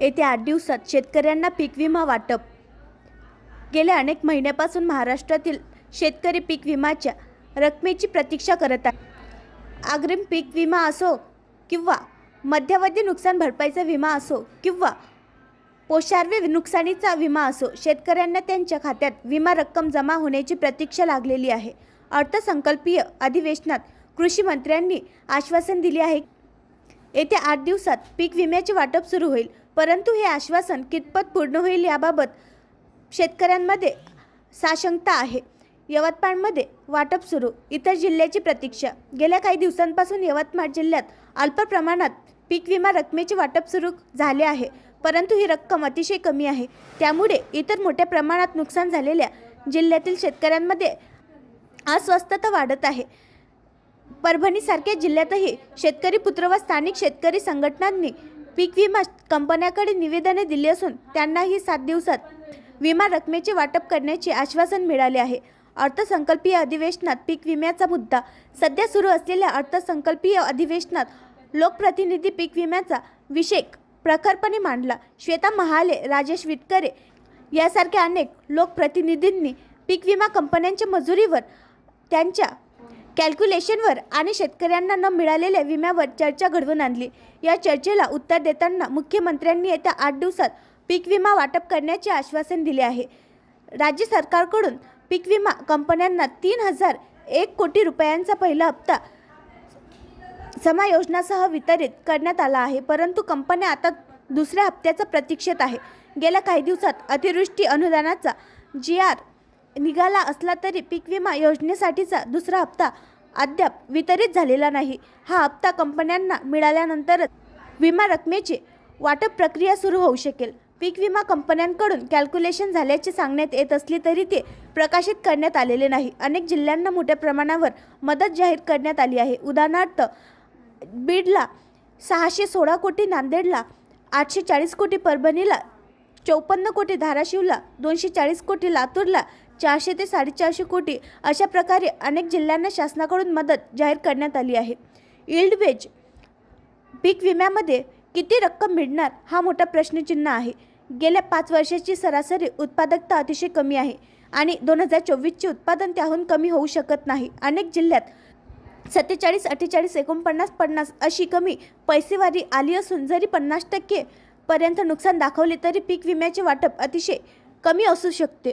येत्या आठ दिवसात शेतकऱ्यांना पीक विमा वाटप. गेल्या अनेक महिन्यापासून महाराष्ट्रातील शेतकरी पीक विम्याच्या रकमेची प्रतीक्षा करत आहे अग्रिम पीक विमा असो किंवा मध्यावधी नुकसान भरपाईचा विमा असो किंवा पोषार्वे नुकसानीचा विमा असो शेतकऱ्यांना त्यांच्या खात्यात विमा रक्कम जमा होण्याची प्रतीक्षा लागलेली आहे. अर्थसंकल्पीय अधिवेशनात कृषी मंत्र्यांनी आश्वासन दिले आहे येत्या आठ दिवसात पीक विम्याचे वाटप सुरू होईल. परंतु हे आश्वासन कितपत पूर्ण होईल याबाबत शेतकऱ्यांमध्ये साशंकता आहे. यवतमाळमध्ये वाटप सुरू इतर जिल्ह्याची प्रतीक्षा. गेल्या काही दिवसांपासून यवतमाळ जिल्ह्यात अल्प प्रमाणात पीक विमा रकमेचे वाटप सुरू झाले आहे परंतु ही रक्कम अतिशय कमी आहे. त्यामुळे इतर मोठ्या प्रमाणात नुकसान झालेल्या जिल्ह्यातील शेतकऱ्यांमध्ये अस्वस्थता वाढत आहे. परभणीसारख्या जिल्ह्यातही शेतकरी पुत्र व स्थानिक शेतकरी संघटनांनी पीक विमा कंपन्याकडे निवेदने दिली असून त्यांनाही सात दिवसात विमा रकमेचे वाटप करण्याचे आश्वासन मिळाले आहे. अर्थसंकल्पीय अधिवेशनात पीक विम्याचा मुद्दा सध्या सुरू असलेल्या अर्थसंकल्पीय अधिवेशनात लोकप्रतिनिधी पीक विम्याचा विषय प्रखरपणे मांडला. श्वेता महाले राजेश विटकरे यासारख्या अनेक लोकप्रतिनिधींनी पीक विमा कंपन्यांच्या मजुरीवर त्यांच्या कॅल्क्युलेशनवर आणि शेतकऱ्यांना न मिळालेल्या विम्यावर चर्चा घडवून आणली. या चर्चेला उत्तर देताना मुख्यमंत्र्यांनी येत्या आठ दिवसात पीक विमा वाटप करण्याचे आश्वासन दिले आहे. राज्य सरकारकडून पीक विमा कंपन्यांना तीन हजार एक कोटी रुपयांचा पहिला हप्ता समायोजनासह वितरित करण्यात आला आहे. परंतु कंपन्या आता दुसऱ्या हप्त्याचा प्रतीक्षेत आहे. गेल्या काही दिवसात अतिवृष्टी अनुदानाचा जी आर निघाला असला तरी पीक विमा योजनेसाठीचा दुसरा हप्ता अद्याप वितरित झालेला नाही. हा हप्ता कंपन्यांना मिळाल्यानंतरच विमा रकमेची वाटप प्रक्रिया सुरू होऊ शकेल. पीक विमा कंपन्यांकडून कॅल्क्युलेशन झाल्याचे सांगण्यात येत असली तरी ते प्रकाशित करण्यात आलेले नाही. अनेक जिल्ह्यांना मोठ्या प्रमाणावर मदत जाहीर करण्यात आली आहे. उदाहरणार्थ बीडला सहाशे सोळा कोटी नांदेडला आठशे चाळीस कोटी परभणीला चौपन्न कोटी धाराशिवला दोनशे चाळीस कोटी लातूरला चारशे ते साडेचारशे कोटी अशा प्रकारे अनेक जिल्ह्यांना शासनाकडून मदत जाहीर करण्यात आली आहे. इल्ड वेज पीक विम्यामध्ये किती रक्कम मिळणार हा मोठा प्रश्नचिन्ह आहे. गेल्या पाच वर्षाची सरासरी उत्पादकता अतिशय कमी आहे आणि दोन हजार चोवीसचे उत्पादन त्याहून कमी होऊ शकत नाही. अनेक जिल्ह्यात सत्तेचाळीस अठ्ठेचाळीस एकोणपन्नास पन्नास अशी कमी पैसेवारी आली असून जरी पन्नास टक्के पर्यंत नुकसान दाखवले तरी पीक विम्याचे वाटप अतिशय कमी असू शकते.